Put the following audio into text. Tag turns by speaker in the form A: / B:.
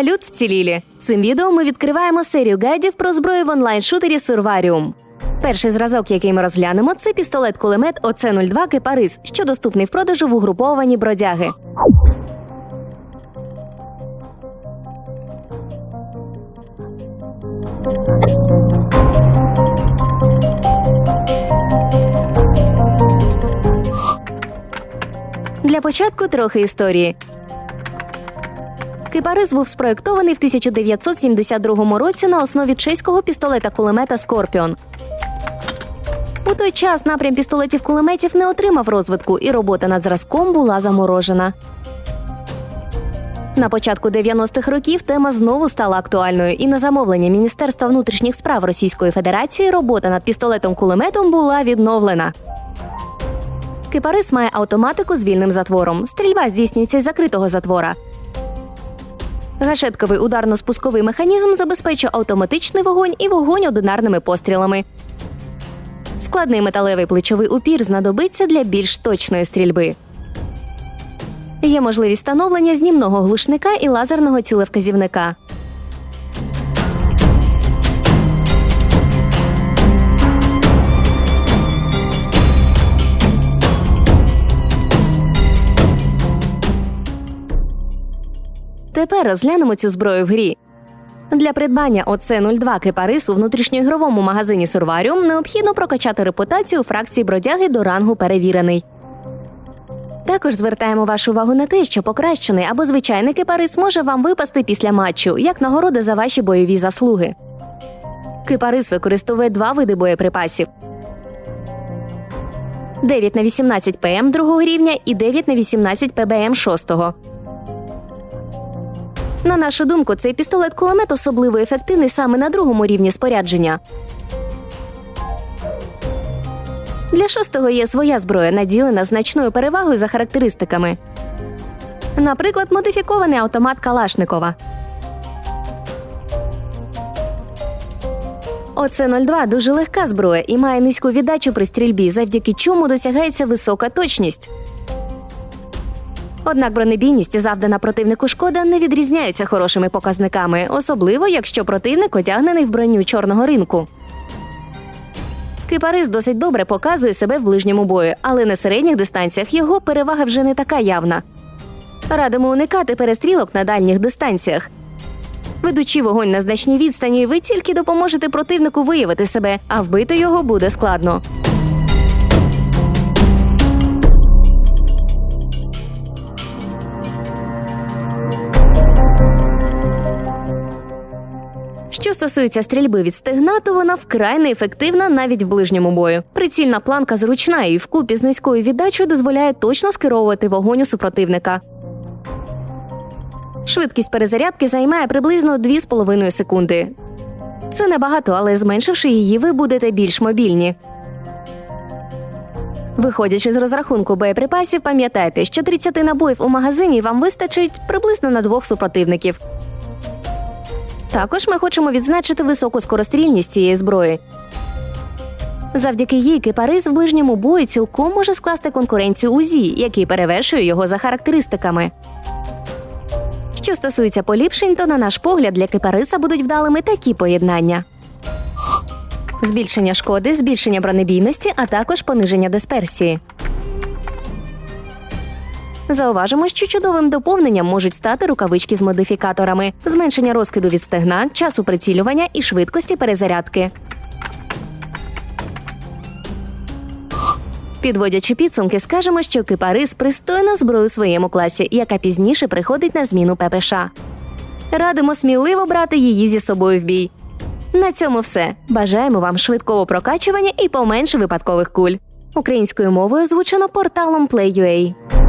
A: Салют вцілілі! Цим відео ми відкриваємо серію гайдів про зброю в онлайн-шутері Survarium. Перший зразок, який ми розглянемо, це пістолет-кулемет ОЦ-02 Кипарис, що доступний в продажу в угруповані бродяги. Для початку трохи історії. Кипарис був спроєктований в 1972 році на основі чеського пістолета-кулемета Скорпіон. У той час напрям пістолетів-кулеметів не отримав розвитку, і робота над зразком була заморожена. На початку 90-х років тема знову стала актуальною, і на замовлення Міністерства внутрішніх справ Російської Федерації робота над пістолетом-кулеметом була відновлена. Кипарис має автоматику з вільним затвором. Стрільба здійснюється з закритого затвора. Гашетковий ударно-спусковий механізм забезпечує автоматичний вогонь і вогонь одинарними пострілами. Складний металевий плечовий упір знадобиться для більш точної стрільби. Є можливість встановлення знімного глушника і лазерного цілевказівника. Тепер розглянемо цю зброю в грі. Для придбання ОЦ-02 Кипарис у внутрішньоігровому магазині Сурваріум необхідно прокачати репутацію фракції бродяги до рангу перевірений. Також звертаємо вашу увагу на те, що покращений або звичайний кипарис може вам випасти після матчу як нагорода за ваші бойові заслуги. Кипарис використовує два види боєприпасів: 9 на 18 ПМ другого рівня і 9 на 18 ПБМ шостого. На нашу думку, цей пістолет-кулемет особливо ефективний саме на другому рівні спорядження. Для шостого є своя зброя, наділена значною перевагою за характеристиками. Наприклад, модифікований автомат Калашникова. ОЦ-02 дуже легка зброя і має низьку віддачу при стрільбі, завдяки чому досягається висока точність. Однак бронебійність завдана противнику шкода не відрізняються хорошими показниками, особливо якщо противник одягнений в броню чорного ринку. Кипарис досить добре показує себе в ближньому бою, але на середніх дистанціях його перевага вже не така явна. Радимо уникати перестрілок на дальніх дистанціях. Ведучи вогонь на значній відстані, ви тільки допоможете противнику виявити себе, а вбити його буде складно. Стосується стрільби від стегна, то вона вкрай неефективна навіть в ближньому бою. Прицільна планка зручна і вкупі з низькою віддачею дозволяє точно скеровувати вогонь у супротивника. Швидкість перезарядки займає приблизно 2,5 секунди. Це небагато, але зменшивши її, ви будете більш мобільні. Виходячи з розрахунку боєприпасів, пам'ятайте, що 30 набоїв у магазині вам вистачить приблизно на двох супротивників. Також ми хочемо відзначити високу скорострільність цієї зброї. Завдяки їй кипарис в ближньому бою цілком може скласти конкуренцію УЗІ, який перевершує його за характеристиками. Що стосується поліпшень, то на наш погляд для кипариса будуть вдалими такі поєднання: збільшення шкоди, збільшення бронебійності, а також пониження дисперсії. Зауважимо, що чудовим доповненням можуть стати рукавички з модифікаторами, зменшення розкиду від стегна, часу прицілювання і швидкості перезарядки. Підводячи підсумки, скажемо, що кипарис пристойна зброя у своєму класі, яка пізніше приходить на зміну ППШ. Радимо сміливо брати її зі собою в бій. На цьому все. Бажаємо вам швидкого прокачування і поменше випадкових куль. Українською мовою озвучено порталом Play.ua.